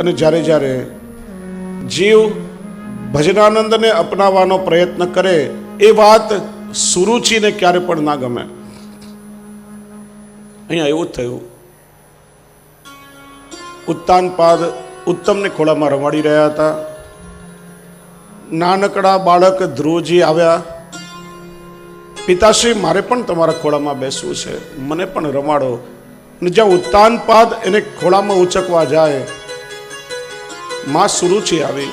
અને જ્યારે જ્યારે જીવ ભજનાનંદને અપનાવવાનો પ્રયત્ન કરે, એ વાત સુરુચિને ક્યારે પણ ના ગમે. અહીંયા એવું થયું. ઉત્તાનપાદ ઉત્તમને ખોળામાં રમાડી રહ્યા હતા. નાનકડા બાળક ધ્રુવજી આવ્યા. પિતાશ્રી, મારે પણ તમારા ખોળામાં બેસવું છે. મને પણ રમાડો. અને જ્યાં ઉત્તાનપાદ એને ખોળામાં ઉચકવા જાય માં સુરુચિ આવી.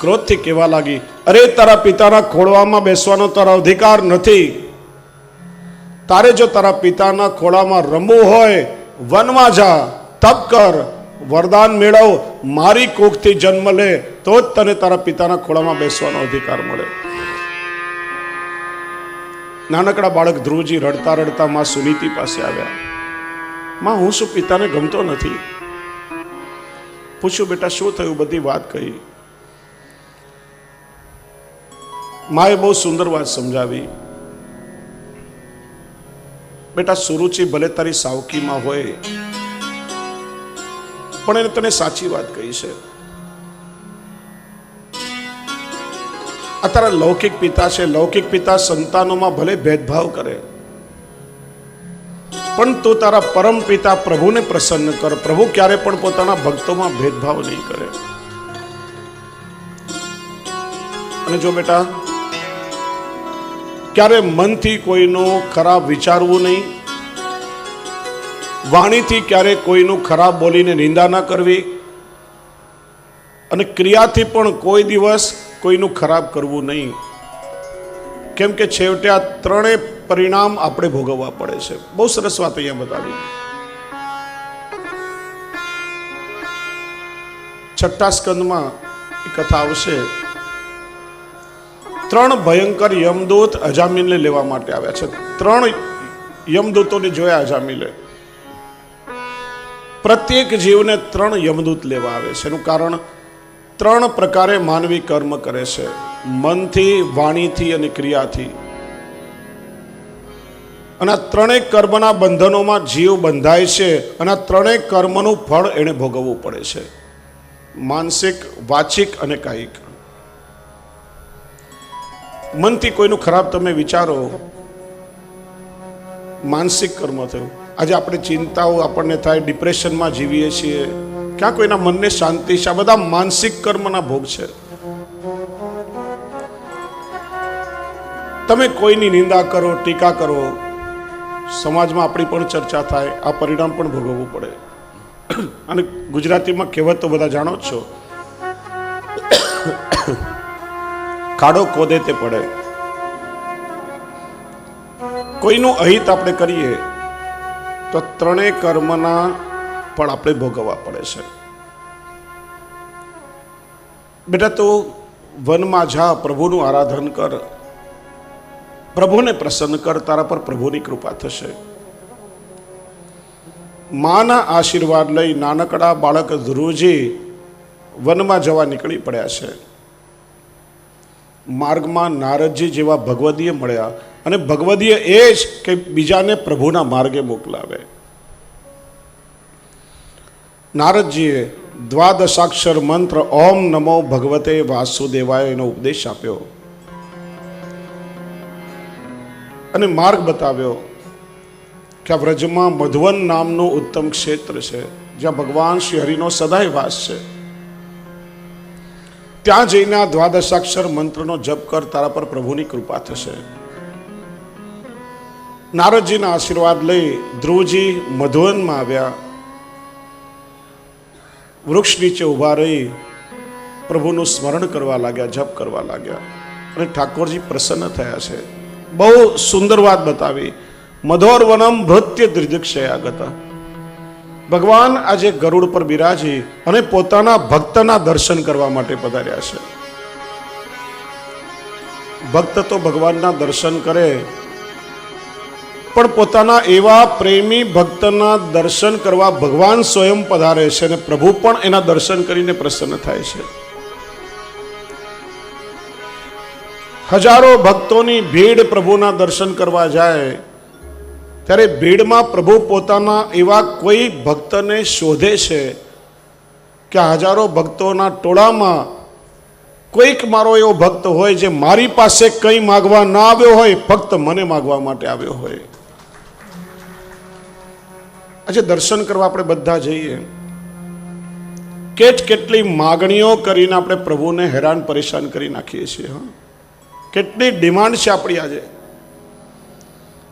ક્રોધથી કહેવા લાગી, અરે, તારા પિતાના ખોળવામાં બેસવાનો તારો અધિકાર નથી. તારે જો તારા પિતાના ખોળામાં રમવું હોય, વનમાં જા, તપ કર, વરદાન મેળવ, મારી કોખથી જન્મ લે, તો જ તને તારા પિતાના ખોળામાં બેસવાનો અધિકાર મળે. નાનકડા બાળક ધ્રુવજી રડતા રડતા માં સુનીતિ પાસે આવ્યા. માં, હું શું પિતાને ગમતો નથી? પૂછ્યું, બેટા, શું થયું? બધી વાત કહી. માએ બહુ સુંદર વાત સમજાવી. બેટા, સુરુચિ ભલે તારી સાવકીમાં હોય, પણ એને તને સાચી વાત કહી છે. આ તારા લૌકિક પિતા છે. લૌકિક પિતા સંતાનોમાં ભલે ભેદભાવ કરે પણ તું તારા પરમ પિતા પ્રભુને પ્રસન્ન કર. પ્રભુ ક્યારે પણ પોતાના ભક્તોમાં ભેદભાવ નહીં કરે. અને જો બેટા, ક્યારે મનથી કોઈનું ખરાબ વિચારવું નહીં, વાણીથી ક્યારે કોઈનું ખરાબ બોલીને નિંદા ના કરવી, અને ક્રિયાથી પણ કોઈ દિવસ કોઈનું ખરાબ કરવું નહીં. કેમ કે છેવટે આ ત્રણેય પરિણામ આપણે ભોગવવા પડે છે. બહુ સરસ વાત અહીંયા બતાવી. છઠ્ઠા સ્કંદમાં કથા આવશે. ત્રણ ભયંકર યમદૂત અજામીનને લેવા માટે આવ્યા છે. ત્રણ યમદૂતોને જોયા અજામીલે. પ્રત્યેક જીવને ત્રણ યમદૂત લેવા આવે છે. એનું કારણ ત્રણ પ્રકારે માનવી કર્મ કરે છે. મનથી, વાણીથી અને ક્રિયાથી. અને આ ત્રણેય કર્મના બંધનોમાં જીવ બંધાય છે અને આ ત્રણેય કર્મનું ફળ એને ભોગવવું પડે છે. માનસિક, વાચિક અને કાયિક. મનથી કોઈનું ખરાબ તમે વિચારો, માનસિક કર્મ થયું. આજે આપણે ચિંતાઓ આપણને થાય, ડિપ્રેશનમાં જીવીએ છીએ. ક્યાં કોઈના મનને શાંતિ છે? આ બધા માનસિક કર્મના ભોગ છે. તમે કોઈની નિંદા કરો, ટીકા કરો સમાજમાં આપણી પણ ચર્ચા થાય, આ પરિણામ પણ ભોગવવું પડે. અને ગુજરાતીમાં કહેવત તો બધા જાણો છો. ખાડો ખોદે તે પડે. કોઈનું અહિત આપણે કરીએ, તો ત્રણેય કર્મના પણ આપણે ભોગવવા પડે છે. બેટા, તું વનમાં જા, પ્રભુનું આરાધન કર. પ્રભુને પ્રસન્ન કર, તારા પર પ્રભુની કૃપા થશે. માના આશીર્વાદ લઈ નાનકડા બાળક ધ્રુવજી વનમાં જવા નીકળી પડ્યા છે. માર્ગમાં નારદજી જેવા ભગવદીય મળ્યા અને ભગવદીય એ જ કે બીજાને પ્રભુના માર્ગે મોકલાવે. નારદજીએ દ્વાદશાક્ષર મંત્ર ઓમ નમો ભગવતે વાસુદેવાય એનો ઉપદેશ આપ્યો. અને માર્ગ બતાવ્યો કે આ વ્રજમાં મધુવન નામનું ઉત્તમ ક્ષેત્ર છે, જ્યાં ભગવાન શ્રી હરિનો સદાય વાસ છે. ત્યાં જઈને આ દ્વાદશાક્ષર મંત્રનો જપ કર, તારા પર પ્રભુની કૃપા થશે. નારદજીના આશીર્વાદ લઈ ધ્રુવજી મધુવનમાં આવ્યા. વૃક્ષ નીચે ઊભા રહી પ્રભુનું સ્મરણ કરવા લાગ્યા, જપ કરવા લાગ્યા અને ઠાકોરજી પ્રસન્ન થયા છે. બહુ સુંદર વાત બતાવી. મધોર વનમ ભૃત્ય ગતા ભગવાન આજે ગરુડ પર બિરાજી અને પોતાના ભક્તના દર્શન કરવા માટે પધાર્યા છે. ભક્ત તો ભગવાનના દર્શન કરે, પણ પોતાના એવા પ્રેમી ભક્તના દર્શન કરવા ભગવાન સ્વયં પધારે છે અને પ્રભુ પણ એના દર્શન કરીને પ્રસન્ન થાય છે. હજારો ભક્તોની ભીડ પ્રભુના દર્શન કરવા જાય, ત્યારે ભીડમાં પ્રભુ પોતાના એવા કોઈ ભક્તને શોધે છે કે હજારો ભક્તોના ટોળામાં કોઈક મારો એવો ભક્ત હોય જે મારી પાસે કંઈ માગવા ના આવ્યો હોય ફક્ત મને માગવા માટે આવ્યો હોય. આજે દર્શન કરવા આપણે બધા જઈએ. કેટ કેટલી માગણીઓ કરીને આપણે પ્રભુને હેરાન પરેશાન કરી નાખીએ છીએ, હા. કેટલી ડિમાન્ડ છે આપણી આજે?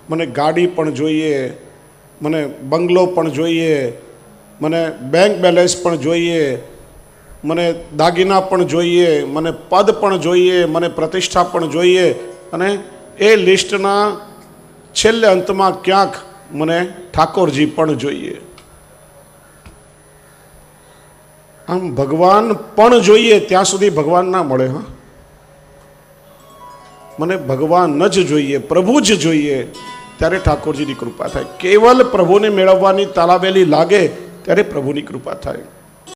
મને ગાડી પણ જોઈએ, મને બંગલો પણ જોઈએ, મને બેંક બેલેન્સ પણ જોઈએ, મને દાગીના પણ જોઈએ, મને પદ પણ જોઈએ, મને પ્રતિષ્ઠા પણ જોઈએ અને એ લિસ્ટના છેલ્લે અંતમાં ક્યાંક મને ઠાકોરજી પણ જોઈએ. આમ ભગવાન પણ જોઈએ, ત્યાં સુધી ભગવાન ના મળે, હા? મને ભગવાન જ જોઈએ, પ્રભુ જ જોઈએ, ત્યારે ઠાકોરજીની કૃપા થાય. કેવલ પ્રભુને મેળવવાની તાલાવેલી લાગે, ત્યારે પ્રભુની કૃપા થાય.